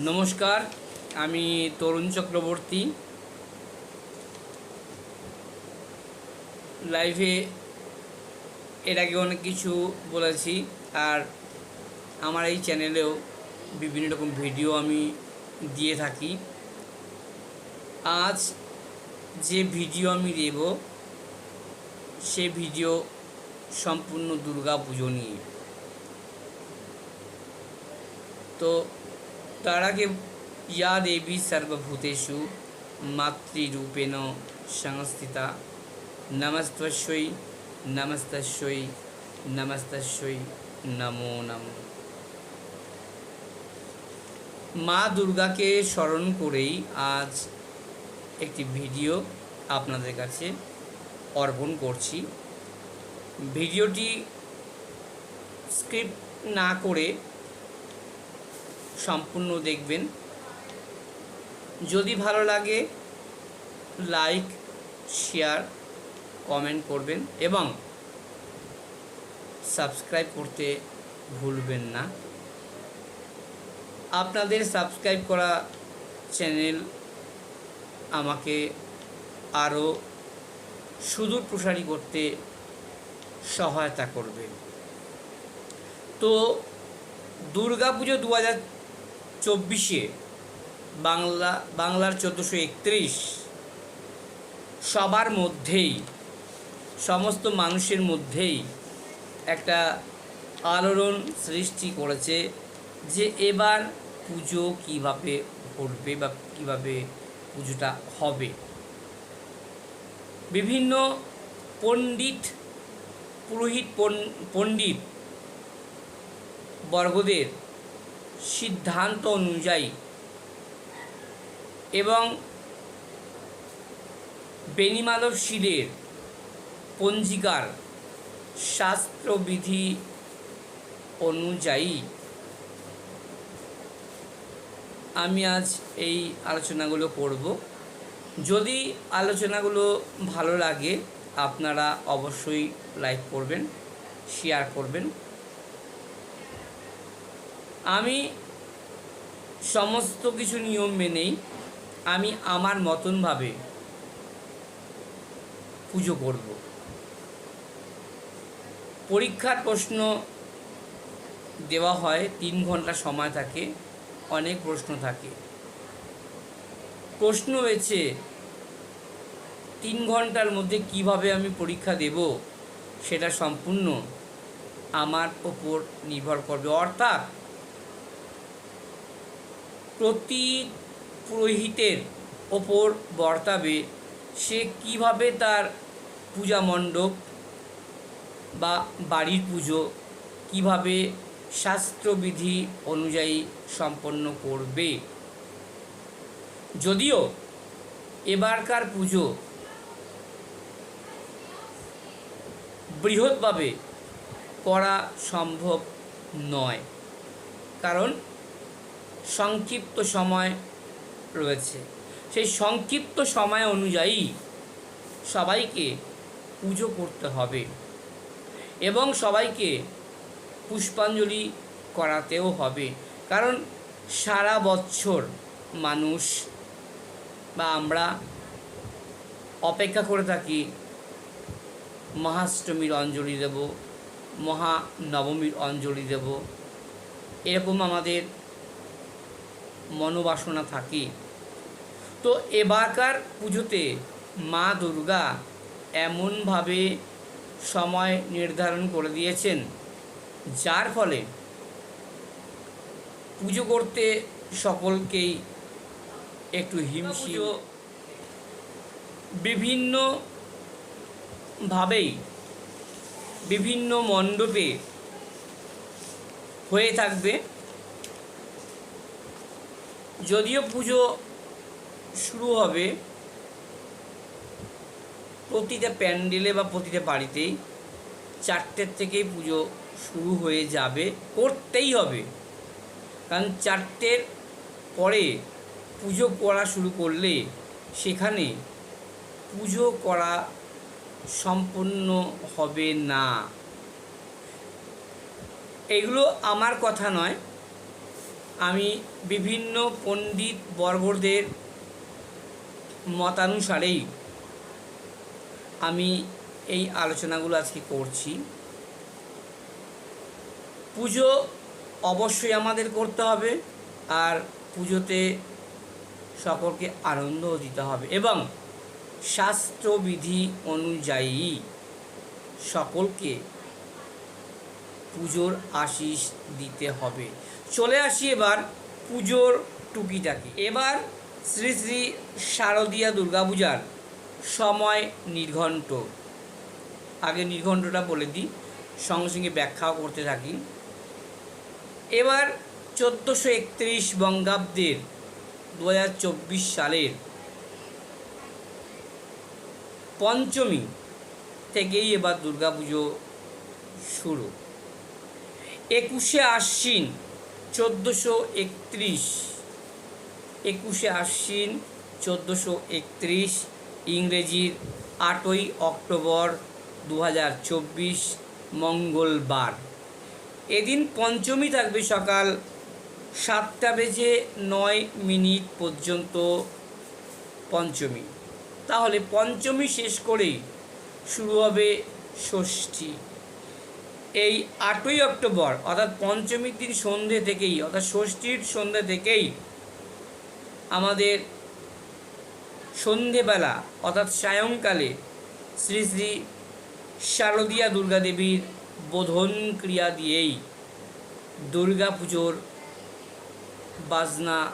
নমস্কার, আমি তরুণ চক্রবর্তী। লাইভে এর আগে অনেক কিছু বলেছি, আর আমার এই চ্যানেলেও বিভিন্ন রকম ভিডিও আমি দিয়ে থাকি। আজ যে ভিডিও আমি দেব, সে ভিডিও সম্পূর্ণ দুর্গা পুজো নিয়ে। তো তার আগে ইয়া দেবী সর্বভূতেষু মাতৃরূপেণ সংস্থিতা নমস্তস্যই নমস্তস্যই নমস্তস্যই নমো নম মা দুর্গাকে স্মরণ করেই আজ একটি ভিডিও আপনাদের কাছে অর্পণ করছি। ভিডিওটি স্ক্রিপ্ট না করে সম্পূর্ণ দেখবেন। যদি ভালো লাগে লাইক শেয়ার কমেন্ট করবেন এবং সাবস্ক্রাইব করতে ভুলবেন না। আপনাদের সাবস্ক্রাইব করা চ্যানেল আমাকে আরও সুদূর প্রসারী করতে সহায়তা করবে। তো দুর্গা পুজো দু হাজার চব্বিশে, বাংলা, বাংলার চোদ্দোশো একত্রিশ। সবার মধ্যেই, সমস্ত মানুষের মধ্যেই একটা আলোড়ন সৃষ্টি করেছে যে এবার পুজো কীভাবে ঘটবে বা কীভাবে পুজোটা হবে। বিভিন্ন পণ্ডিত, পুরোহিত পণ্ডিত বর্গদের সিদ্ধান্ত অনুযায়ী এবং বেনিমাধব শিলের পঞ্জিকার শাস্ত্রবিধি অনুযায়ী আমি আজ এই আলোচনাগুলো করব। যদি আলোচনাগুলো ভালো লাগে, আপনারা অবশ্যই লাইক করবেন শেয়ার করবেন। আমি সমস্ত কিছু নিয়ম মেনেই আমি আমার মতনভাবে পুজো করব। পরীক্ষার প্রশ্ন দেওয়া হয়, তিন ঘণ্টা সময় থাকে, অনেক প্রশ্ন থাকে। প্রশ্ন হয়েছে, তিন ঘণ্টার মধ্যে কীভাবে আমি পরীক্ষা দেব সেটা সম্পূর্ণ আমার ওপর নির্ভর করবে। অর্থাৎ প্রতি পুরোহিতের ওপর বর্তাবে, সে কীভাবে তার পূজা মণ্ডপ বা বাড়ির পুজো, কীভাবে শাস্ত্রবিধি অনুযায়ী সম্পন্ন করবে? যদিও এবারকার পুজো বৃহৎভাবে করা সম্ভব নয়, কারণ সংক্ষিপ্ত সময় রয়েছে। সেই সংক্ষিপ্ত সময় অনুযায়ী সবাইকে পুজো করতে হবে এবং সবাইকে পুষ্পাঞ্জলি করাতেও হবে। কারণ সারা বছর মানুষ বা আমরা অপেক্ষা করে থাকি, মহাষ্টমীর অঞ্জলি দেব, মহানবমীর অঞ্জলি দেব। এরকম আমাদের মনোবাসনা থাকে। তো এবারকার পুজোতে মা দুর্গা এমনভাবে সময় নির্ধারণ করে দিয়েছেন যার ফলে পুজো করতে সকলকেই একটু হিমশিম। বিভিন্নভাবেই বিভিন্ন মণ্ডপে হয়ে থাকবে। যদিও পুজো শুরু হবে প্রতিটা প্যান্ডেলে বা প্রতিটা বাড়িতেই চারটের থেকেই পুজো শুরু হয়ে যাবে, করতেই হবে। কারণ চারটের পরে পুজো করা শুরু করলে সেখানে পুজো করা সম্পূর্ণ হবে না। এগুলো আমার কথা নয়। আমি বিভিন্ন পণ্ডিত বর্গদের মতানুসারেই আমি এই আলোচনাগুলো আজকে করছি। পুজো অবশ্যই আমাদের করতে হবে আর পুজোতে সকলকে আনন্দও দিতে হবে এবং শাস্ত্রবিধি অনুযায়ী সকলকে পুজোর আশিস দিতে হবে। চলে আসি এবার পুজোর টুকিটাকি। এবার শ্রী শ্রী শারদীয়া দুর্গাপূজার সময় নির্ঘণ্ট। আগে নির্ঘণ্টটা বলে দিই, সঙ্গে সঙ্গে ব্যাখ্যাও করতে থাকি। এবার চোদ্দোশো একত্রিশ বঙ্গাব্দের দু হাজার চব্বিশ সালের পঞ্চমী থেকেই এবার দুর্গাপুজো শুরু। একুশে আশ্বিন চোদ্দোশো একত্রিশ। একুশে আশ্বিন চোদ্দোশো একত্রিশ, ইংরেজির আটই অক্টোবর দু হাজার চব্বিশ, মঙ্গলবার। এদিন পঞ্চমী থাকবে সকাল সাতটা বেজে নয় মিনিট পর্যন্ত পঞ্চমী। তাহলে পঞ্চমী শেষ করেই শুরু হবে ষষ্ঠী। এই আটই অক্টোবর, অর্থাৎ পঞ্চমীর দিন সন্ধে থেকেই, অর্থাৎ ষষ্ঠীর সন্ধে থেকেই আমাদের সন্ধেবেলা, অর্থাৎ সায়ংকালে শ্রী শ্রী শারদীয়া দুর্গা দেবীর বোধন ক্রিয়া দিয়েই দুর্গা পুজোর বাজনা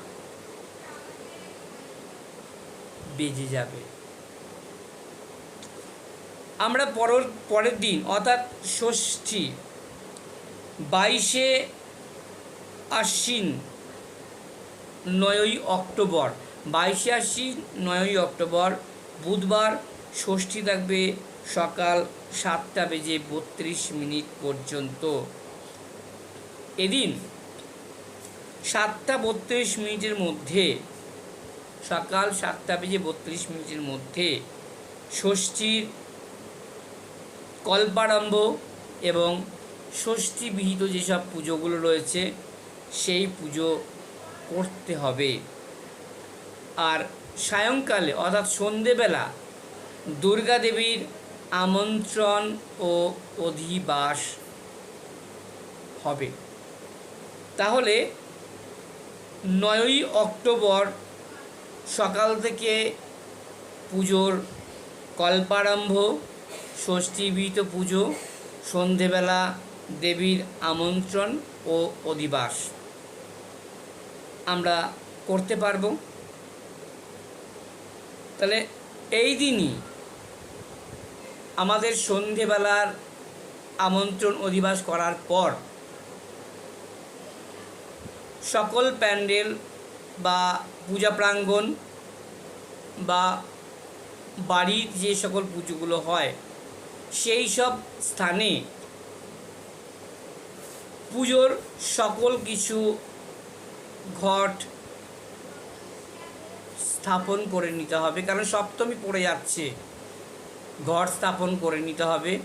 বেজে যাবে। আমরা পরের পরের দিন, অর্থাৎ ষষ্ঠী, বাইশে আশ্বিন, নয়ই অক্টোবর, বাইশে আশ্বিন, নয়ই অক্টোবর, বুধবার ষষ্ঠী থাকবে সকাল সাতটা বেজে বত্রিশ মিনিট পর্যন্ত। এদিন সাতটা বত্রিশ মিনিটের মধ্যে, সকাল সাতটা বেজে বত্রিশ মিনিটের মধ্যে ষষ্ঠীর কল্পারম্ভ এবং ষষ্ঠী বিহিত যেসব পুজোগুলো রয়েছে, সেই পুজো করতে হবে। আর সায়ংকালে, অর্থাৎ সন্ধেবেলা, দুর্গা দেবীর আমন্ত্রণ ও অধিবাস হবে। তাহলে নয়ই অক্টোবর সকাল থেকে পুজোর কল্পারম্ভ ষষ্ঠীবিহিত পুজো, সন্ধেবেলা দেবীর আমন্ত্রণ ও অধিবাস। আমরা করতে পারব। তাহলে এই দিনই আমাদের সন্ধেবেলার আমন্ত্রণ, অধিবাস করার পর সকল প্যান্ডেল বা পূজা প্রাঙ্গণ বা বাড়ির যে সকল পুজোগুলো হয় সেই সব স্থানে পুজোর সকল কিছু ঘট স্থাপন করে নিতে হবে। কারণ সপ্তমী পড়ে যাচ্ছে। ঘর স্থাপন করে নিতে হবে।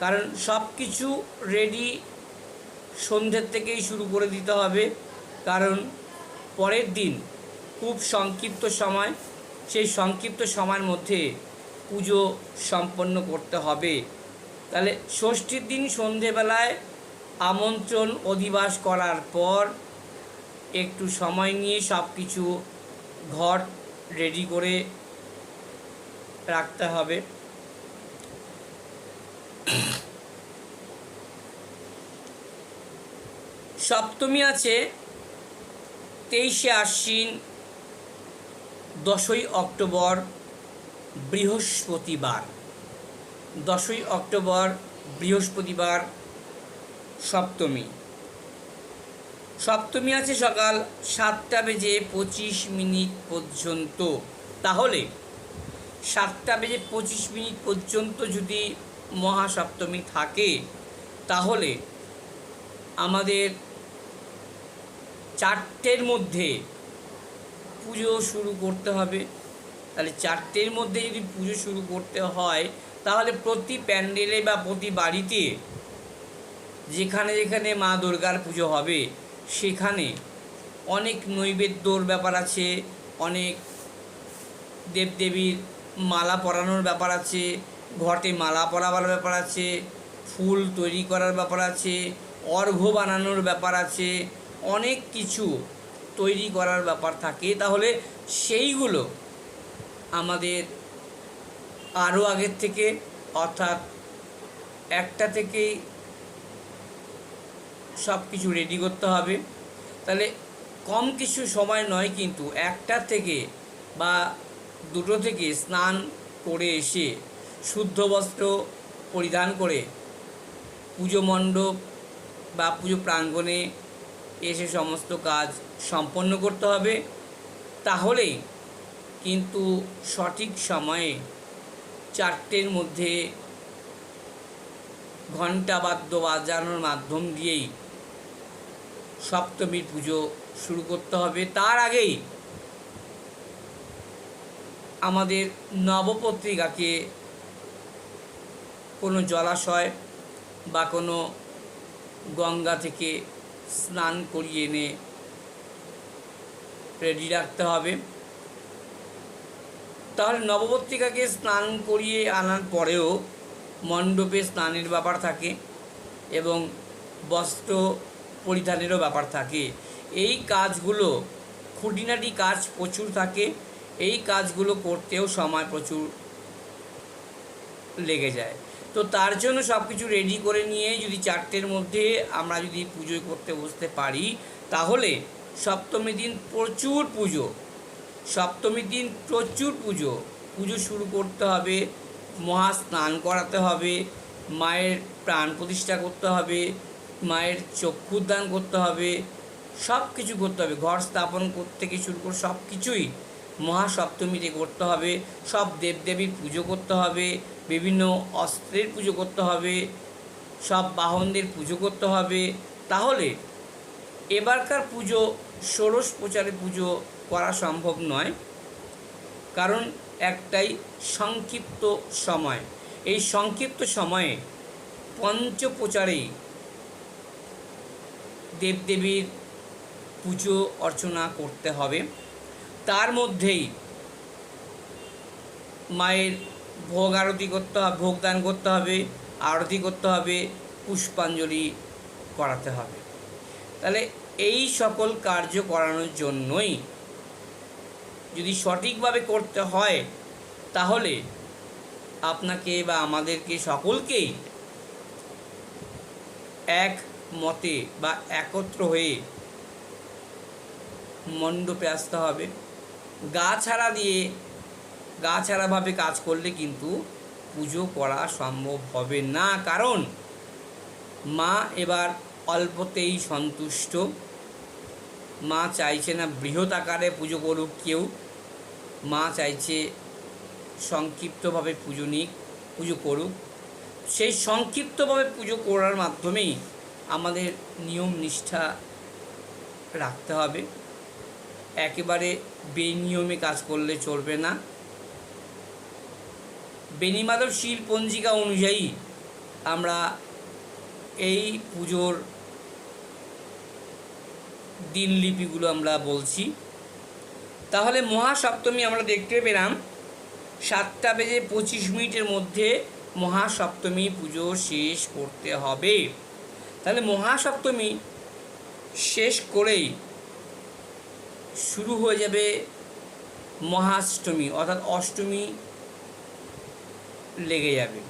কারণ সব কিছু রেডি সন্ধ্যের থেকেই শুরু করে দিতে হবে। কারণ পরের দিন খুব সংক্ষিপ্ত সময়, সেই সংক্ষিপ্ত সময়ের মধ্যে পুজো সম্পন্ন করতে হবে। তাহলে ষষ্ঠীর দিন সন্ধেবেলায় আমন্ত্রণ অধিবাস করার পর একটু সময় নিয়ে সব কিছু ঘর রেডি করে রাখতে হবে। সপ্তমী আছে তেইশে আশ্বিন, দশই অক্টোবর। বৃহস্পতিবার, দশই অক্টোবর, বৃহস্পতিবার সপ্তমী। সপ্তমী আছে সকাল সাতটা বেজে পঁচিশ মিনিট পর্যন্ত। তাহলে সাতটা বেজে পঁচিশ মিনিট পর্যন্ত যদি মহাসপ্তমী থাকে, তাহলে আমাদের চারটের মধ্যে পুজো শুরু করতে হবে। তাহলে চারটের মধ্যে যদি পুজো শুরু করতে হয়, তাহলে প্রতি প্যান্ডেলে বা প্রতি বাড়িতে যেখানে যেখানে মা দুর্গার পুজো হবে, সেখানে অনেক নৈবেদ্যর ব্যাপার আছে, অনেক দেবদেবীর মালা পরানোর ব্যাপার আছে, ঘটে মালা পরাবার ব্যাপার আছে, ফুল তৈরি করার ব্যাপার আছে, অর্ঘ্য বানানোর ব্যাপার আছে, অনেক কিছু তৈরি করার ব্যাপার থাকে। তাহলে সেইগুলো আমাদের আরও আগের থেকে, অর্থাৎ একটা থেকেই সব কিছু রেডি করতে হবে। তাহলে কম কিছু সময় নয় কিন্তু একটা থেকে বা দুটো থেকে স্নান করে এসে শুদ্ধ বস্ত্র পরিধান করে পুজো মণ্ডপ বা পুজো প্রাঙ্গণে এসে সমস্ত কাজ সম্পন্ন করতে হবে। তাহলেই কিন্তু সঠিক সময়ে চারটের মধ্যে ঘণ্টা বাদ্য বাজানোর মাধ্যম দিয়েই সপ্তমীর পুজো শুরু করতে হবে। তার আগেই আমাদের নবপত্রিকাকে কোনো জলাশয় বা কোনো গঙ্গা থেকে স্নান করিয়ে এনে রেডি রাখতে হবে। তাহলে নববর্তিকাকে স্নান করিয়ে আনার পরেও মণ্ডপে স্নানের ব্যাপার থাকে এবং বস্ত্র পরিধানেরও ব্যাপার থাকে। এই কাজগুলো খুঁটিনাটি কাজ প্রচুর থাকে। এই কাজগুলো করতেও সময় প্রচুর লেগে যায়। তো তার জন্য সব কিছু রেডি করে নিয়ে যদি চারটের মধ্যে আমরা যদি পুজো করতে বসতে পারি, তাহলে সপ্তমী দিন প্রচুর পুজো। সপ্তমীর দিন প্রচুর পুজো। পুজো শুরু করতে হবে, মহা স্নান করাতে হবে, মায়ের প্রাণ প্রতিষ্ঠা করতে হবে, মায়ের চক্ষুদান করতে হবে সব কিছু করতে হবে। ঘর স্থাপন করতে থেকে শুরু করে সব কিছুই মহাসপ্তমীতে করতে হবে। সব দেবদেবীর পুজো করতে হবে, বিভিন্ন অস্ত্রের পুজো করতে হবে, সব বাহনদের পুজো করতে হবে। তাহলে এবারকার পুজো, ষোড়শ প্রচারে পুজো করা সম্ভব নয়। কারণ একটাই সংক্ষিপ্ত সময়। এই সংক্ষিপ্ত সময়ে পঞ্চপ্রচারেই দেবদেবীর পুজো অর্চনা করতে হবে। তার মধ্যেই মায়ের ভোগ আরতি করতে হবে, ভোগদান করতে হবে, আরতি করতে হবে, পুষ্পাঞ্জলি করাতে হবে। তাহলে এই সকল কার্য করানোর জন্যই যদি সঠিকভাবে করতে হয়, তাহলে আপনাকে বা আমাদেরকে সকলকেই এক মতে বা একত্র হয়ে মণ্ডপে আসতে হবে। গা ছাড়া দিয়ে, গা ছাড়াভাবে কাজ করলে কিন্তু পুজো করা সম্ভব হবে না। কারণ মা এবার অল্পতেই সন্তুষ্ট। মা চাইছে না বৃহৎ আকারে পুজো করুক কেউ। মা চাইছে সংক্ষিপ্তভাবে পুজো নিক, পুজো করুক। সেই সংক্ষিপ্তভাবে পুজো করার মাধ্যমেই আমাদের নিয়ম নিষ্ঠা রাখতে হবে। একেবারে বেনিয়মে কাজ করলে চলবে না। বেনিমাধব শীল পঞ্জিকা অনুযায়ী আমরা এই পুজোর দিনলিপিগুলো আমরা বলছি। তাহলে মহাসপ্তমী আমরা দেখতে পেলাম, সাতটা বেজে পঁচিশ মিনিটের মধ্যে মহাসপ্তমী পুজো শেষ করতে হবে। তাহলে মহাসপ্তমী শেষ করেই শুরু হয়ে যাবে মহাষ্টমী, অর্থাৎ অষ্টমী লেগে যাবে।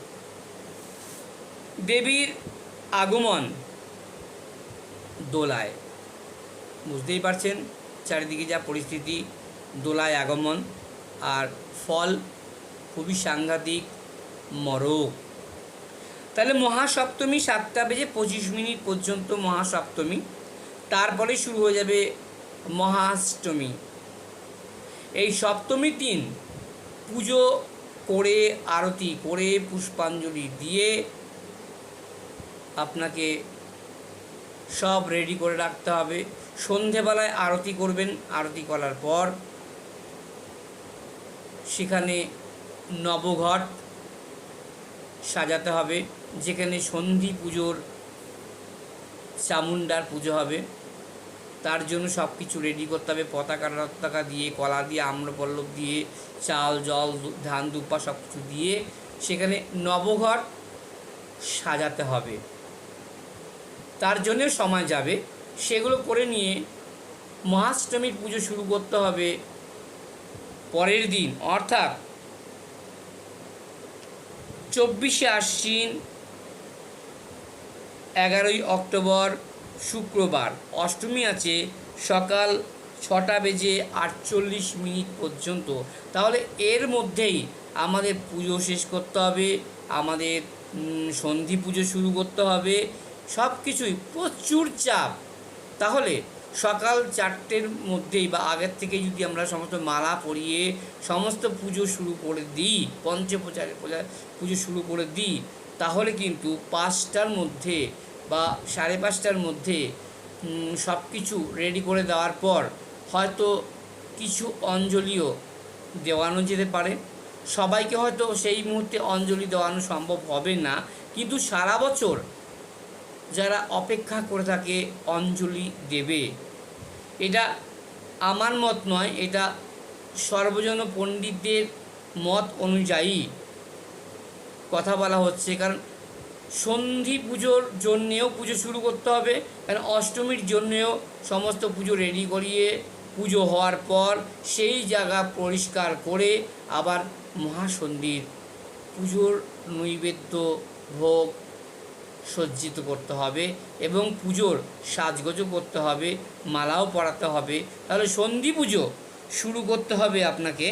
দেবীর আগমন দোলায়। বুঝতেই পারছেন, চারিদিকে যা পরিস্থিতি, দোলায় আগমন আর ফল খুবই সাংঘাতিক মরক তাহলে মহাসপ্তমী সাতটা বেজে পঁচিশ মিনিট পর্যন্ত মহাসপ্তমী তারপরে শুরু হয়ে যাবে মহাষ্টমী। এই সপ্তমীর দিন পুজো করে, আরতি করে, পুষ্পাঞ্জলি দিয়ে আপনাকে সব রেডি করে রাখতে হবে। সন্ধেবেলায় আরতি করবেন। আরতি করার পর সেখানে নবঘট সাজাতে হবে, যেখানে সন্ধি পুজোর চামুন্ডার পুজো হবে। তার জন্য সব কিছু রেডি করতে হবে, পতাকা টতাকা দিয়ে, কলা দিয়ে, আম্রপল্লব দিয়ে, চাল, জল ধান, দুপা সব কিছু দিয়ে সেখানে নবঘর সাজাতে হবে। তার জন্য সময় যাবে। সেগুলো করে নিয়ে মহাষ্টমীর পুজো শুরু করতে হবে পরের দিন। অর্থাৎ চব্বিশে আশ্বিন এগারোই অক্টোবর শুক্রবার। অষ্টমী আছে সকাল ছটা বেজে আটচল্লিশ মিনিট পর্যন্ত। তাহলে এর মধ্যেই আমাদের পুজো শেষ করতে হবে, আমাদের সন্ধি পুজো শুরু করতে হবে সব কিছুই প্রচুর চাপ। তাহলে সকাল চারটের মধ্যেই বা আগের থেকে যদি আমরা সমস্ত মালা পরিয়ে সমস্ত পুজো শুরু করে দিই পঞ্চপ্রচারে পূজা, পুজো শুরু করে দিই, তাহলে কিন্তু পাঁচটার মধ্যে বা সাড়ে পাঁচটার মধ্যে সব কিছু রেডি করে দেওয়ার পর হয়তো কিছু অঞ্জলিও দেওয়ানো যেতে পারে। সবাইকে হয়তো সেই মুহূর্তে অঞ্জলি দেওয়ানো সম্ভব হবে না। কিন্তু সারা বছর যারা অপেক্ষা করে থাকে অঞ্জলি দেবে। এটা আমার মত নয়, এটা সর্বজন পণ্ডিতদের মত অনুযায়ী কথা বলা হচ্ছে। কারণ সন্ধি পুজোর জন্যেও পুজো শুরু করতে হবে, কারণ অষ্টমীর জন্যেও সমস্ত পুজো রেডি করিয়ে পুজো হওয়ার পর সেই জায়গা পরিষ্কার করে আবার মহাসন্ধির পুজোর নৈবেদ্য ভোগ সজ্জিত করতে হবে এবং পুজোর সাজগোজও করতে হবে, মালাও পরাতে হবে। তাহলে সন্ধি পুজো শুরু করতে হবে আপনাকে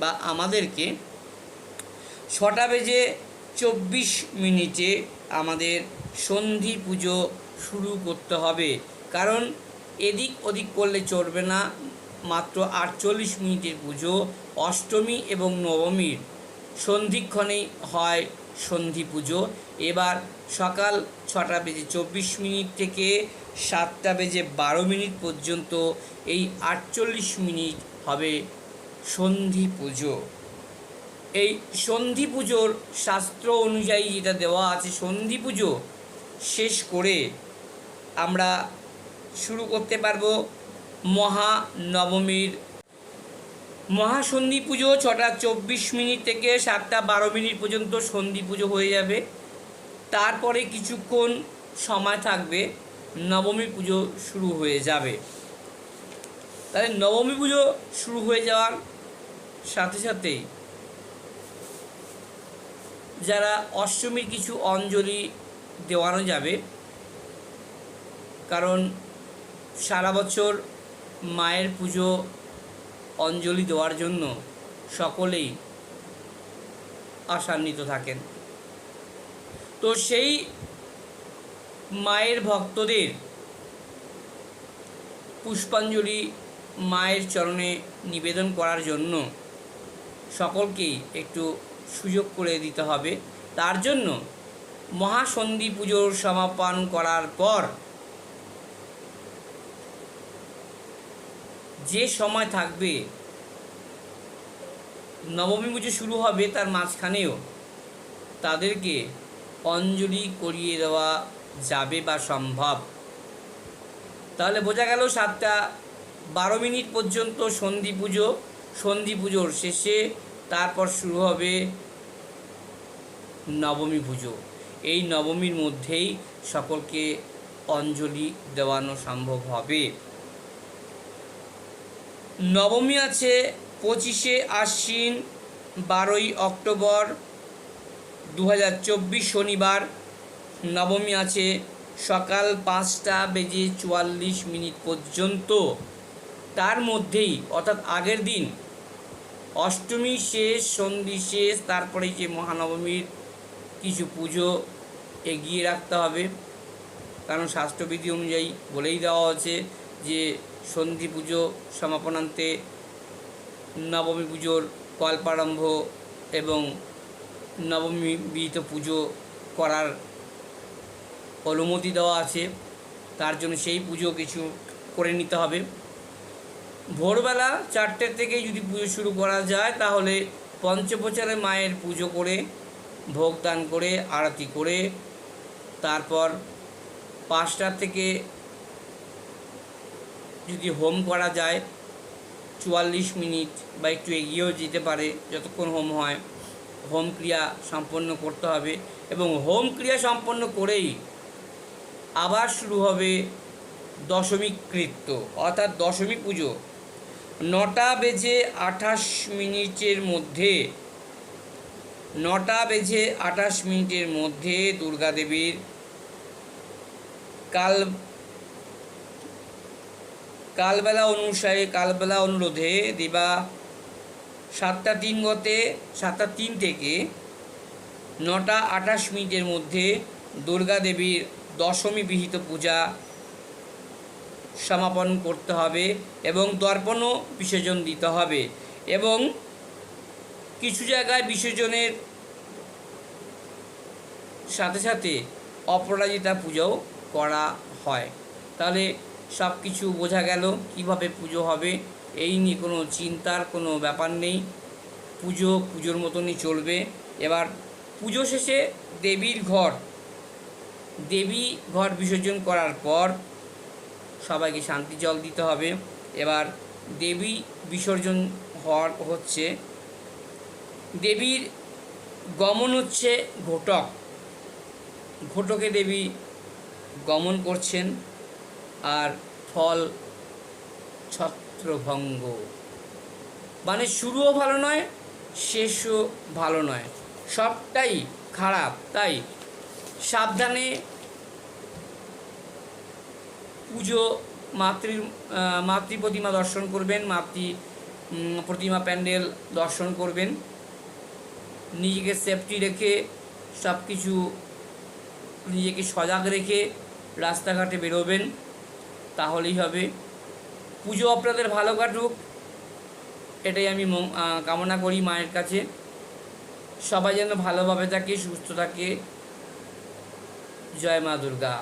বা আমাদেরকে। ছটা বেজে চব্বিশ মিনিটে আমাদের সন্ধি পুজো শুরু করতে হবে। কারণ এদিক ওদিক করলে চলবে না, মাত্র আটচল্লিশ মিনিটের পুজো, অষ্টমী এবং নবমীর সন্ধিক্ষণেই হয় সন্ধি পুজো। এবার সকাল ছটা বেজে চব্বিশ মিনিট থেকে সাতটা বেজে বারো মিনিট পর্যন্ত এই আটচল্লিশ মিনিট হবে সন্ধি পুজো। এই সন্ধি পুজোর শাস্ত্র অনুযায়ী যেটা দেওয়া আছে সন্ধি পুজো শেষ করে আমরা শুরু করতে পারব মহানবমীর। মহাসন্ধি পুজো ছটা চব্বিশ মিনিট থেকে সাতটা বারো মিনিট পর্যন্ত সন্ধি পুজো হয়ে যাবে। তারপরে কিছুক্ষণ সময় থাকবে নবমী পুজো শুরু হয়ে যাবে। তাহলে নবমী পুজো শুরু হয়ে যাওয়ার সাথে সাথেই যারা অষ্টমীর কিছু অঞ্জলি দেওয়ানো যাবে, কারণ সারা বছর মায়ের পুজো অঞ্জলি দেওয়ার জন্য সকলেই আশান্বিত থাকেন। তো সেই মায়ের ভক্তদের পুষ্পাঞ্জলি মায়ের চরণে নিবেদন করার জন্য সকলকেই একটু সুযোগ করে দিতে হবে। তার জন্য মহাসন্ধি পুজোর সমাপন করার পর যে সময় থাকবে, নবমী পুজো শুরু হবে তার মাঝখানেও তাদেরকে অঞ্জলি করিয়ে দেওয়া যাবে বা সম্ভব? তাহলে বোঝা গেল সাতটা বারো মিনিট পর্যন্ত সন্ধি পুজো, সন্ধি পুজোর শেষে তারপর শুরু হবে নবমী পুজো। এই নবমীর মধ্যেই সকলকে অঞ্জলি দেওয়ানো সম্ভব হবে। নবমী আছে পঁচিশে আশ্বিন, বারোই অক্টোবর দু হাজার চব্বিশ শনিবার, নবমী আছে সকাল পাঁচটা বেজে চুয়াল্লিশ মিনিট পর্যন্ত। তার মধ্যেই, অর্থাৎ আগের দিন, অষ্টমী শেষ, সন্ধি শেষ, তারপরে যে মহানবমীর কিছু পুজো এগিয়ে রাখতে হবে। কারণ স্বাস্থ্যবিধি অনুযায়ী বলেই দেওয়া হয়েছে যে, সন্ধি পুজো সমাপনান্তে নবমী পুজোর কল্পারম্ভ এবং নবমী বিহিত পুজো করার অনুমতি দেওয়া আছে, তার জন্য সেই পুজো কিছু করে নিতে হবে। ভোরবেলা চারটে থেকে যদি পুজো শুরু করা যায়, তাহলে পঞ্চপ্রচারে মায়ের পুজো করে, ভোগ দান করে, আরতি করে, তারপর পাঁচটা থেকে যদি হোম করা যায়, চুয়াল্লিশ মিনিট বা একটু এগিয়েও যেতে পারে, যতক্ষণ হোম হয়। হোম ক্রিয়া সম্পন্ন করতে হবে এবং হোম ক্রিয়া সম্পন্ন করেই আবার শুরু হবে দশমী কৃত্য, অর্থাৎ দশমী পুজো। নটা বেজে আঠাশ মিনিটের মধ্যে, নটা বেজে আঠাশ মিনিটের মধ্যে দুর্গা দেবীর কাল, কালবেলা অনুসারে, কালবেলা অনুরোধে দিবা সাতটা তিন গতে, সাতটা তিন থেকে নটা আঠাশ মিনিটের মধ্যে দুর্গা দেবীর দশমী বিহিত পূজা সমাপন করতে হবে এবং দর্পণও বিসর্জন দিতে হবে এবং কিছু জায়গায় বিসর্জনের সাথে সাথে অপরাজিতা পুজোও করা হয়। তাহলে সব কিছু বোঝা গেল কীভাবে পুজো হবে এই নিয়ে কোনো চিন্তার কোনো ব্যাপার নেই। পুজো পুজোর মতনই চলবে। এবার পুজো শেষে দেবীর ঘর। দেবী ঘর বিসর্জন করার পর সবাইকে শান্তি জল দিতে হবে। এবার দেবী বিসর্জন হওয়ার হচ্ছে। দেবীর গমন হচ্ছে ঘটক। ঘটকে দেবী গমন করছেন। আর ফল ছত্রভঙ্গ মানে শুরুও ভালো নয়, শেষও ভালো নয়। সবটাই খারাপ, তাই সাবধানে পুজো মাতৃ মাতৃ প্রতিমা দর্শন করবেন, মাতৃ প্রতিমা প্যান্ডেল দর্শন করবেন। নিজেকে সেফটি রেখে সব কিছু নিজেকে সজাগ রেখে রাস্তাঘাটে বেরোবেন, তাহলেই হবে। পুজো আপনাদের ভালো কাটুক। এটাই আমি কামনা করি মায়ের কাছে। সবাই যেন ভালোভাবে থাকে, সুস্থ থাকে। জয় মা দুর্গা।